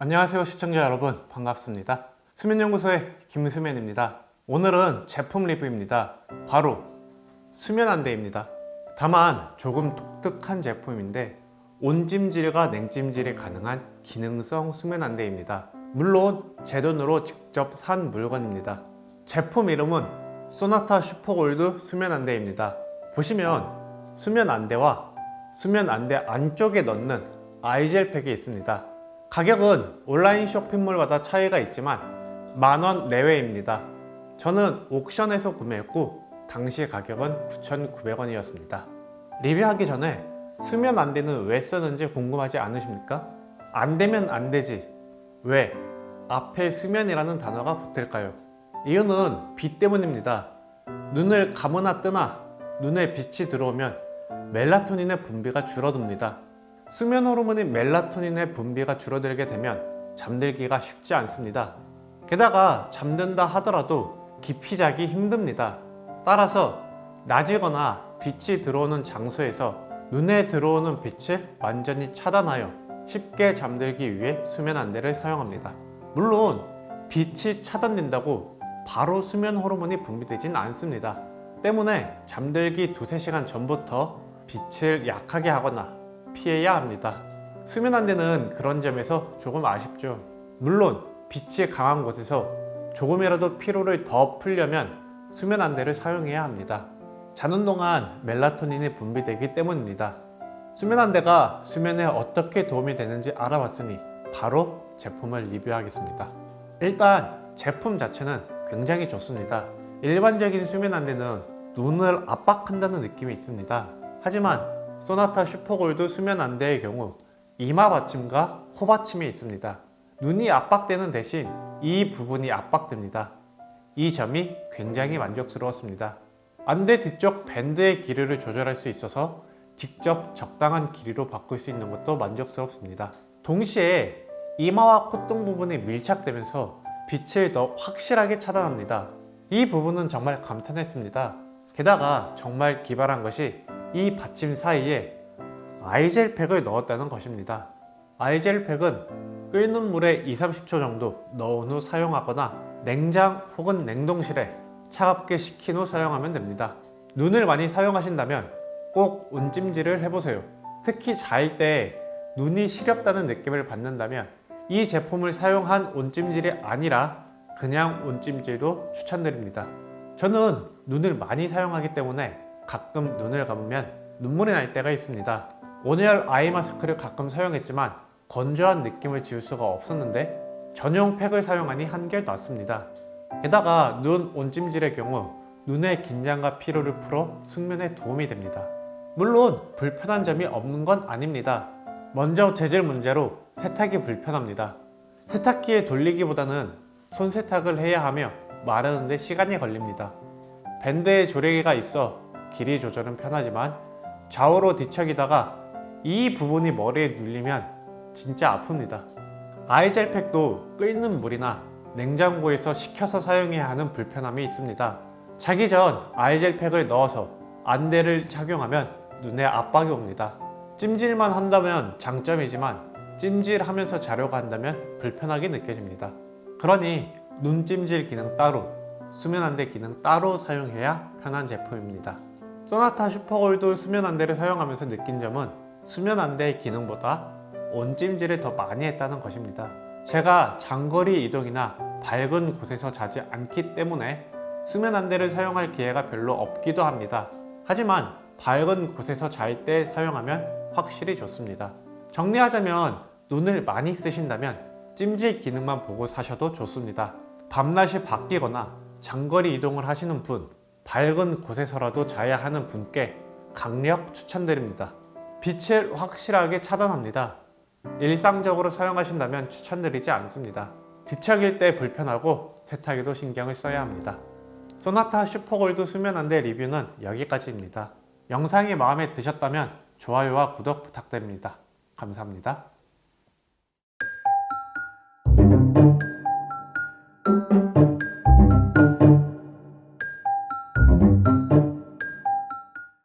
안녕하세요 시청자 여러분. 반갑습니다. 수면연구소의 김수면입니다. 오늘은 제품 리뷰입니다. 바로 수면 안대입니다. 다만 조금 독특한 제품인데 온찜질과 냉찜질이 가능한 기능성 수면 안대입니다. 물론 제 돈으로 직접 산 물건입니다. 제품 이름은 소나타 슈퍼골드 수면 안대입니다. 보시면 수면 안대와 수면 안대 안쪽에 넣는 아이젤팩이 있습니다 가격은 온라인 쇼핑몰마다 차이가 있지만 만원 내외입니다. 저는 옥션에서 구매했고 당시 가격은 9,900원이었습니다. 리뷰하기 전에 수면 안대는 왜 쓰는지 궁금하지 않으십니까? 안 되면 안 되지. 왜? 앞에 수면이라는 단어가 붙을까요? 이유는 빛 때문입니다. 눈을 감으나 뜨나 눈에 빛이 들어오면 멜라토닌의 분비가 줄어듭니다. 수면 호르몬인 멜라토닌의 분비가 줄어들게 되면 잠들기가 쉽지 않습니다. 게다가 잠든다 하더라도 깊이 자기 힘듭니다. 따라서 낮이거나 빛이 들어오는 장소에서 눈에 들어오는 빛을 완전히 차단하여 쉽게 잠들기 위해 수면 안대를 사용합니다. 물론 빛이 차단된다고 바로 수면 호르몬이 분비되진 않습니다. 때문에 잠들기 두세 시간 전부터 빛을 약하게 하거나 피해야 합니다. 수면 안대는 그런 점에서 조금 아쉽죠. 물론 빛이 강한 곳에서 조금이라도 피로를 더 풀려면 수면 안대를 사용해야 합니다. 자는 동안 멜라토닌이 분비되기 때문입니다. 수면 안대가 수면에 어떻게 도움이 되는지 알아봤으니 바로 제품을 리뷰하겠습니다. 일단 제품 자체는 굉장히 좋습니다. 일반적인 수면 안대는 눈을 압박한다는 느낌이 있습니다. 하지만 소나타 슈퍼골드 수면 안대의 경우 이마 받침과 코 받침이 있습니다. 눈이 압박되는 대신 이 부분이 압박됩니다. 이 점이 굉장히 만족스러웠습니다. 안대 뒤쪽 밴드의 길이를 조절할 수 있어서 직접 적당한 길이로 바꿀 수 있는 것도 만족스럽습니다. 동시에 이마와 콧등 부분이 밀착되면서 빛을 더 확실하게 차단합니다. 이 부분은 정말 감탄했습니다. 게다가 정말 기발한 것이 이 받침 사이에 아이젤팩을 넣었다는 것입니다. 아이젤팩은 끓는 물에 2, 30초 정도 넣은 후 사용하거나 냉장 혹은 냉동실에 차갑게 식힌 후 사용하면 됩니다. 눈을 많이 사용하신다면 꼭 온찜질을 해보세요. 특히 잘 때 눈이 시렵다는 느낌을 받는다면 이 제품을 사용한 온찜질이 아니라 그냥 온찜질도 추천드립니다. 저는 눈을 많이 사용하기 때문에 가끔 눈을 감으면 눈물이 날 때가 있습니다. 온열 아이 마스크를 가끔 사용했지만 건조한 느낌을 지울 수가 없었는데 전용 팩을 사용하니 한결 낫습니다. 게다가 눈 온찜질의 경우 눈의 긴장과 피로를 풀어 숙면에 도움이 됩니다. 물론 불편한 점이 없는 건 아닙니다. 먼저 재질 문제로 세탁이 불편합니다. 세탁기에 돌리기보다는 손 세탁을 해야 하며 마르는데 시간이 걸립니다. 밴드에 조리개가 있어 길이 조절은 편하지만 좌우로 뒤척이다가 이 부분이 머리에 눌리면 진짜 아픕니다. 아이젤팩도 끓는 물이나 냉장고에서 식혀서 사용해야 하는 불편함이 있습니다. 자기 전 아이젤팩을 넣어서 안대를 착용하면 눈에 압박이 옵니다. 찜질만 한다면 장점이지만 찜질하면서 자려고 한다면 불편하게 느껴집니다. 그러니 눈찜질 기능 따로, 수면 안대 기능 따로 사용해야 편한 제품입니다. 소나타 슈퍼골드 수면 안대를 사용하면서 느낀 점은 수면 안대의 기능보다 온찜질을 더 많이 했다는 것입니다. 제가 장거리 이동이나 밝은 곳에서 자지 않기 때문에 수면 안대를 사용할 기회가 별로 없기도 합니다. 하지만 밝은 곳에서 잘 때 사용하면 확실히 좋습니다. 정리하자면 눈을 많이 쓰신다면 찜질 기능만 보고 사셔도 좋습니다. 밤낮이 바뀌거나 장거리 이동을 하시는 분, 밝은 곳에서라도 자야 하는 분께 강력 추천드립니다. 빛을 확실하게 차단합니다. 일상적으로 사용하신다면 추천드리지 않습니다. 뒤척일 때 불편하고 세탁에도 신경을 써야 합니다. 소나타 슈퍼골드 수면 안대 리뷰는 여기까지입니다. 영상이 마음에 드셨다면 좋아요와 구독 부탁드립니다. 감사합니다.